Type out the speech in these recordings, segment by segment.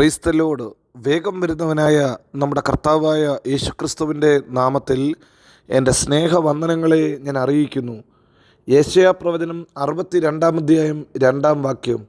ക്രൈസ്തലോട് വേഗം വരുന്നവനായ നമ്മുടെ കർത്താവായ യേശുക്രിസ്തുവിന്റെ നാമത്തിൽ എന്റെ സ്നേഹവന്ദനങ്ങളെ ഞാൻ അറിയിക്കുന്നു. യേശയാ പ്രവചനം അറുപത്തി രണ്ടാം അധ്യായം രണ്ടാം വാക്യം.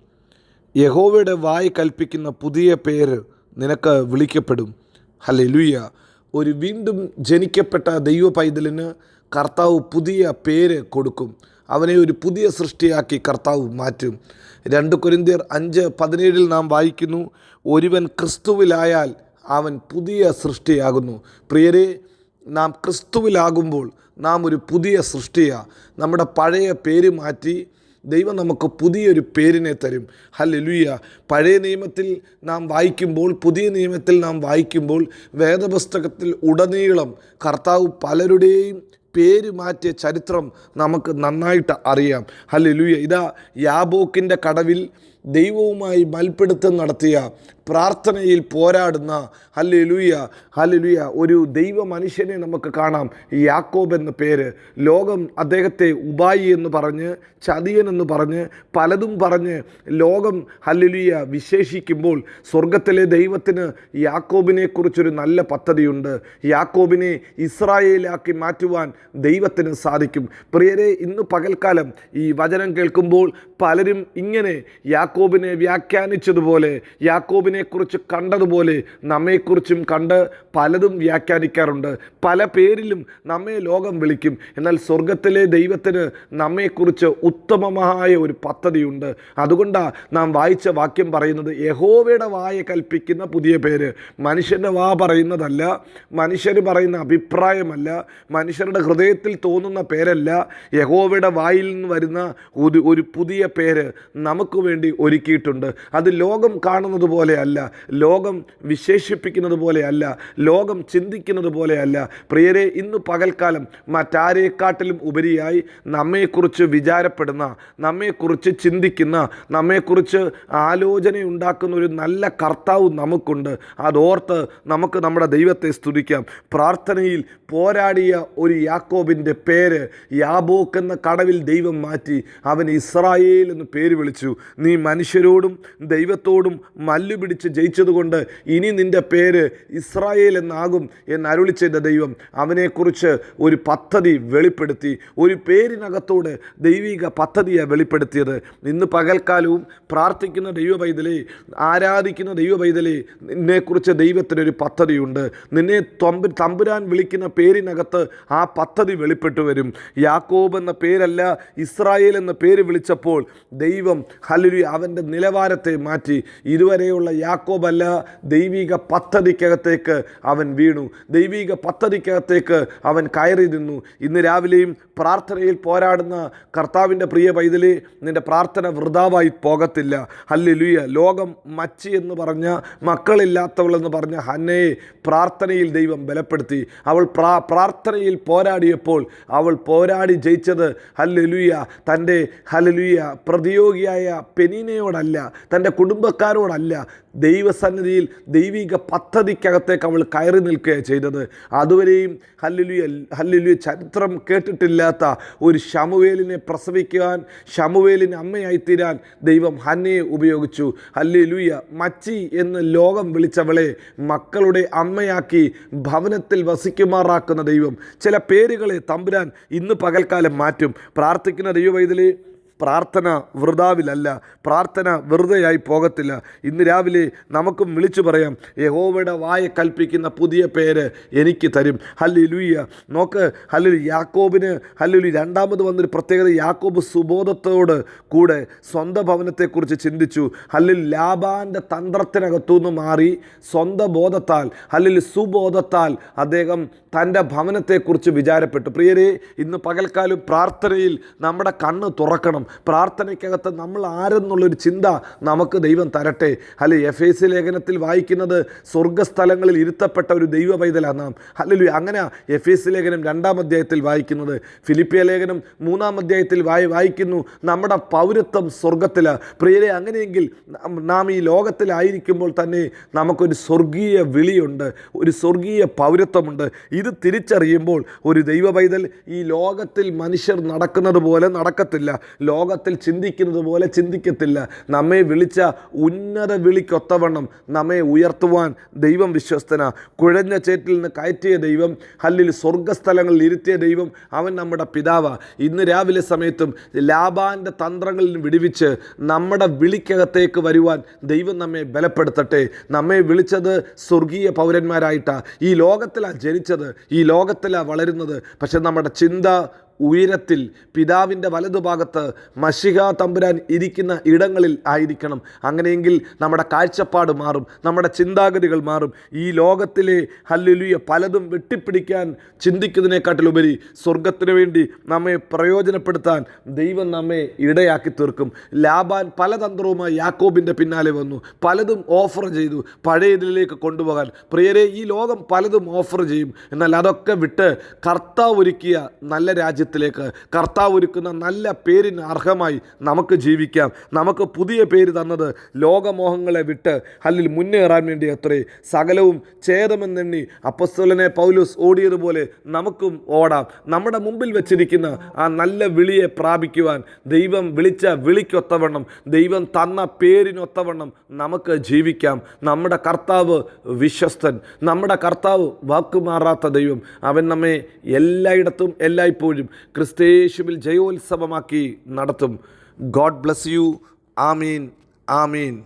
യഹോവയുടെ വായി കൽപ്പിക്കുന്ന പുതിയ പേര് നിനക്ക് വിളിക്കപ്പെടും. ഹല്ലേലൂയ ഒരു വീണ്ടും ജനിക്കപ്പെട്ട ദൈവ പൈതലിന് കർത്താവ് പുതിയ പേര് കൊടുക്കും. അവനെ ഒരു പുതിയ സൃഷ്ടിയാക്കി കർത്താവ് മാറ്റും. രണ്ട് കൊരിന്തിയർ അഞ്ച് പതിനേഴിൽ നാം വായിക്കുന്നു ഒരുവൻ ക്രിസ്തുവിലായാൽ അവൻ പുതിയ സൃഷ്ടിയാകുന്നു. പ്രിയരെ നാം ക്രിസ്തുവിലാകുമ്പോൾ നാം ഒരു പുതിയ സൃഷ്ടിയാണ് നമ്മുടെ പഴയ പേര് മാറ്റി ദൈവം നമുക്ക് പുതിയൊരു പേരിനെ തരും. ഹല്ലേലൂയ. പഴയ നിയമത്തിൽ നാം വായിക്കുമ്പോൾ പുതിയ നിയമത്തിൽ നാം വായിക്കുമ്പോൾ വേദപുസ്തകത്തിൽ ഉടനീളം കർത്താവ് പലരുടെയും പേര് മാറ്റിയ ചരിത്രം നമുക്ക് നന്നായിട്ട് അറിയാം. ഹല്ലേലൂയ. ഇതാ യാബോക്കിന്റെ കടവിൽ ദൈവവുമായി മൽപ്പിടുത്തം നടത്തിയ പ്രാർത്ഥനയിൽ പോരാടുന്ന ഹല്ലേലൂയ ഹല്ലേലൂയ ഒരു ദൈവ മനുഷ്യനെ നമുക്ക് കാണാം. യാക്കോബ് എന്ന പേര് ലോകം അദ്ദേഹത്തെ ഉബായി എന്ന് പറഞ്ഞ് ചതിയൻ എന്ന് പറഞ്ഞ് പലതും പറഞ്ഞ് ലോകം ഹല്ലേലൂയ വിശേഷിക്കുമ്പോൾ സ്വർഗത്തിലെ ദൈവത്തിന് യാക്കോബിനെ കുറിച്ചൊരു നല്ല പദ്ധതിയുണ്ട്. യാക്കോബിനെ ഇസ്രായേലാക്കി മാറ്റുവാൻ ദൈവത്തിന് സാധിക്കും. പ്രിയരെ ഇന്ന് പകൽക്കാലം ഈ വചനം കേൾക്കുമ്പോൾ പലരും ഇങ്ങനെ യാക്കോബിനെ വ്യാഖ്യാനിച്ചതുപോലെ യാക്കോബിനെക്കുറിച്ച് കണ്ടതുപോലെ നമ്മെക്കുറിച്ചും കണ്ട് പലതും വ്യാഖ്യാനിക്കാറുണ്ട്. പല പേരിലും നമ്മെ ലോകം വിളിക്കും. എന്നാൽ സ്വർഗത്തിലെ ദൈവത്തിന് നമ്മെക്കുറിച്ച് ഉത്തമമായ ഒരു പദ്ധതിയുണ്ട്. അതുകൊണ്ടാണ് നാം വായിച്ച വാക്യം പറയുന്നത് യഹോവയുടെ വായ കൽപ്പിക്കുന്ന പുതിയ പേര്. മനുഷ്യന്റെ വാ പറയുന്നതല്ല മനുഷ്യർ പറയുന്ന അഭിപ്രായമല്ല മനുഷ്യരുടെ ഹൃദയത്തിൽ തോന്നുന്ന പേരല്ല യഹോവയുടെ വായിൽ നിന്ന് വരുന്ന ഒരു ഒരു പുതിയ പേര്. നമുക്ക് വേണ്ടി ഒരുക്കിയിട്ടുണ്ട്. അത് ലോകം കാണുന്നത് പോലെയല്ല ലോകം വിശേഷിപ്പിക്കുന്നത് പോലെയല്ല ലോകം ചിന്തിക്കുന്നത് പോലെയല്ല. പ്രിയരെ ഇന്ന് പകൽക്കാലം മറ്റാരെക്കാട്ടിലും ഉപരിയായി നമ്മെക്കുറിച്ച് വിചാരപ്പെടുന്ന നമ്മെക്കുറിച്ച് ചിന്തിക്കുന്ന നമ്മെക്കുറിച്ച് ആലോചന ഉണ്ടാക്കുന്ന ഒരു നല്ല കർത്താവ് നമുക്കുണ്ട്. അതോർത്ത് നമുക്ക് നമ്മുടെ ദൈവത്തെ സ്തുതിക്കാം. പ്രാർത്ഥനയിൽ പോരാടിയ ഒരു യാക്കോബിന്റെ പേര് യാബോക്ക് എന്ന കടവിൽ ദൈവം മാറ്റി അവൻ ഇസ്രായേൽ എന്ന് പേര് വിളിച്ചു. നീ മനുഷ്യരോടും ദൈവത്തോടും മല്ലു പിടിച്ച് ജയിച്ചതുകൊണ്ട് ഇനി നിന്റെ പേര് ഇസ്രായേൽ എന്നാകും എന്ന് അരുളി ചെയ്ത ദൈവം അവനെക്കുറിച്ച് ഒരു പദ്ധതി വെളിപ്പെടുത്തി ഒരു പേരിനകത്തോട് ദൈവിക പദ്ധതിയെ വെളിപ്പെടുത്തിയത്. ഇന്ന് പകൽക്കാലവും പ്രാർത്ഥിക്കുന്ന ദൈവ പൈതലേ ആരാധിക്കുന്ന ദൈവ പൈതലേ നിന്നെക്കുറിച്ച് ദൈവത്തിനൊരു പദ്ധതിയുണ്ട്. നിന്നെ തൊമ്പ് തമ്പുരാൻ വിളിക്കുന്ന പേരിനകത്ത് ആ പദ്ധതി വെളിപ്പെട്ടു വരും. യാക്കോബ് എന്ന പേരല്ല ഇസ്രായേൽ എന്ന പേര് വിളിച്ചപ്പോൾ ദൈവം ഹലുരി അവന്റെ നിലവാരത്തെ മാറ്റി. ഇതുവരെയുള്ള യാക്കോബല്ല ദൈവിക പദ്ധതിക്കകത്തേക്ക് അവൻ വീണു. ദൈവിക പദ്ധതിക്കകത്തേക്ക് അവൻ കയറി നിന്നു. ഇന്ന് രാവിലെയും പ്രാർത്ഥനയിൽ പോരാടുന്ന കർത്താവിന്റെ പ്രിയ പൈതലി നിന്റെ പ്രാർത്ഥന വൃതാവായി പോകത്തില്ല. ഹല്ലുയ ലോകം മച്ചി എന്ന് പറഞ്ഞ മക്കളില്ലാത്തവളെന്ന് പറഞ്ഞ ഹന്നയെ പ്രാർത്ഥനയിൽ ദൈവം ബലപ്പെടുത്തി. അവൾ പ്രാ പ്രാർത്ഥനയിൽ പോരാടിയപ്പോൾ അവൾ പോരാടി ജയിച്ചത് ഹല്ലുയ തന്റെ ഹല്ലുയ പ്രതിയോഗിയായ പെനീനയോടല്ല തന്റെ കുടുംബക്കാരോടല്ല ദൈവസന്നിധിയിൽ ദൈവിക പദ്ധതിക്കകത്തേക്ക് അവൾ കയറി നിൽക്കുകയാണ് ചെയ്തത്. അതുവരെയും ഹല്ലുലിയ ഹല്ലുലിയ ചരിത്രം കേട്ടിട്ടില്ലാത്ത ഒരു ഷമുവേലിനെ പ്രസവിക്കുവാൻ ഷമുവേലിന് അമ്മയായിത്തീരാൻ ദൈവം ഹന്നയെ ഉപയോഗിച്ചു. ഹല്ലുലുയ മച്ചി എന്ന് ലോകം വിളിച്ചവളെ മക്കളുടെ അമ്മയാക്കി ഭവനത്തിൽ വസിക്കുമാറാക്കുന്ന ദൈവം. ചില പേരുകളെ തമ്പുരാൻ ഇന്ന് പകൽക്കാലം മാറ്റും. പ്രാർത്ഥിക്കുന്ന ദൈവവൈതലേ പ്രാർത്ഥന വൃതാവിലല്ല. പ്രാർത്ഥന വെറുതെയായി പോകത്തില്ല. ഇന്ന് രാവിലെ നമുക്കും വിളിച്ചു പറയാം യഹോവയുടെ വായ കൽപ്പിക്കുന്ന പുതിയ പേര് എനിക്ക് തരും. ഹല്ലി ലുയ്യ നോക്ക് ഹല്ലി യാക്കോബിന് ഹല്ലു രണ്ടാമത് വന്നൊരു പ്രത്യേകത യാക്കോബ് സുബോധത്തോട് കൂടെ സ്വന്ത ഭവനത്തെക്കുറിച്ച് ചിന്തിച്ചു. ഹല്ലിൽ ലാബാന്റെ തന്ത്രത്തിനകത്തുനിന്ന് മാറി സ്വന്ത ബോധത്താൽ ഹല്ലിൽ സുബോധത്താൽ അദ്ദേഹം തന്റെ ഭവനത്തെക്കുറിച്ച് വിചാരപ്പെട്ടു. പ്രിയരെ ഇന്ന് പകൽക്കാലം പ്രാർത്ഥനയിൽ നമ്മുടെ കണ്ണ് തുറക്കണം. പ്രാർത്ഥനയ്ക്കകത്ത് നമ്മൾ ആരെന്നുള്ളൊരു ചിന്ത നമുക്ക് ദൈവം തരട്ടെ. അല്ലെ എഫ് എസ് ലേഖനത്തിൽ വായിക്കുന്നത് സ്വർഗസ്ഥലങ്ങളിൽ ഇരുത്തപ്പെട്ട ഒരു ദൈവ പൈതലാണ് നാം. അല്ലല്ലോ അങ്ങനെ എഫ് എസ് ലേഖനം രണ്ടാം അധ്യായത്തിൽ വായിക്കുന്നത്. ഫിലിപ്പിയ ലേഖനം മൂന്നാം അധ്യായത്തിൽ വായി വായിക്കുന്നു. നമ്മുടെ പൗരത്വം സ്വർഗത്തിൽ പ്രിയരെ അങ്ങനെയെങ്കിൽ നാം ഈ ലോകത്തിലായിരിക്കുമ്പോൾ തന്നെ നമുക്കൊരു സ്വർഗീയ വിളിയുണ്ട്. ഒരു സ്വർഗീയ പൗരത്വമുണ്ട്. ഇത് തിരിച്ചറിയുമ്പോൾ ഒരു ദൈവ പൈതൽ ഈ ലോകത്തിൽ മനുഷ്യർ നടക്കുന്നത് പോലെ നടക്കത്തില്ല. ലോകത്തിൽ ചിന്തിക്കുന്നത് പോലെ ചിന്തിക്കത്തില്ല. നമ്മെ വിളിച്ച ഉന്നത വിളിക്കൊത്തവണ്ണം നമ്മെ ഉയർത്തുവാൻ ദൈവം വിശ്വസ്തന. കുഴഞ്ഞ ചേറ്റിൽ നിന്ന് കയറ്റിയ ദൈവം ഹല്ലിൽ സ്വർഗസ്ഥലങ്ങളിൽ ഇരുത്തിയ ദൈവം അവൻ നമ്മുടെ പിതാവ്. ഇന്ന് രാവിലെ സമയത്തും ലാബാന്റെ തന്ത്രങ്ങളിൽ വിടുവിച്ച് നമ്മുടെ വിളിക്കകത്തേക്ക് വരുവാൻ ദൈവം നമ്മെ ബലപ്പെടുത്തട്ടെ. നമ്മെ വിളിച്ചത് സ്വർഗീയ പൗരന്മാരായിട്ടാണ് ഈ ലോകത്തിലാണ് ജനിച്ചത് ഈ ലോകത്തിലാണ് വളരുന്നത്. പക്ഷെ നമ്മുടെ ചിന്ത ഉയരത്തിൽ പിതാവിന്റെ വലതുഭാഗത്ത് മഷിക തമ്പുരാൻ ഇരിക്കുന്ന ഇടങ്ങളിൽ ആയിരിക്കണം. അങ്ങനെയെങ്കിൽ നമ്മുടെ കാഴ്ചപ്പാട് മാറും നമ്മുടെ ചിന്താഗതികൾ മാറും. ഈ ലോകത്തിലെ ഹല്ലുലിയ പലതും വെട്ടിപ്പിടിക്കാൻ ചിന്തിക്കുന്നതിനെക്കാട്ടിലുപരി സ്വർഗത്തിന് വേണ്ടി നമ്മെ പ്രയോജനപ്പെടുത്താൻ ദൈവം നമ്മെ ഇടയാക്കി തീർക്കും. ലാബാൻ പല തന്ത്രവുമായി യാക്കോബിന്റെ പിന്നാലെ വന്നു. പലതും ഓഫർ ചെയ്തു. പഴയതിലേക്ക് കൊണ്ടുപോകാൻ. പ്രിയരെ ഈ ലോകം പലതും ഓഫർ ചെയ്യും. എന്നാൽ അതൊക്കെ വിട്ട് കർത്താവ് ഒരുക്കിയ നല്ല രാജ്യത്തിലേക്ക് കർത്താവ് ഒരുക്കുന്ന നല്ല പേരിന് അർഹമായി നമുക്ക് ജീവിക്കാം. നമുക്ക് പുതിയ പേര് തന്നത് ലോകമോഹങ്ങളെ വിട്ട് അല്ലിൽ മുന്നേറാൻ വേണ്ടി അത്രേ. സകലവും ഛേദമെന്നെണ്ണി അപ്പസ്തോലനെ പൗലൂസ് ഓടിയതുപോലെ നമുക്കും ഓടാം. നമ്മുടെ മുമ്പിൽ വെച്ചിരിക്കുന്ന ആ നല്ല വിളിയെ പ്രാപിക്കുവാൻ ദൈവം വിളിച്ച വിളിക്കൊത്തവണ്ണം ദൈവം തന്ന പേരിനൊത്തവണ്ണം നമുക്ക് ജീവിക്കാം. നമ്മുടെ കർത്താവ് വിശ്വസ്തൻ. നമ്മുടെ കർത്താവ് വാക്കുമാറാത്ത ദൈവം. അവൻ നമ്മെ എല്ലായിടത്തും എല്ലായ്പ്പോഴും ക്രിസ്തേശുവിൽ ജയോത്സവമാക്കി നടത്തും. ഗോഡ് ബ്ലസ് യു ആമീൻ. ആമീൻ.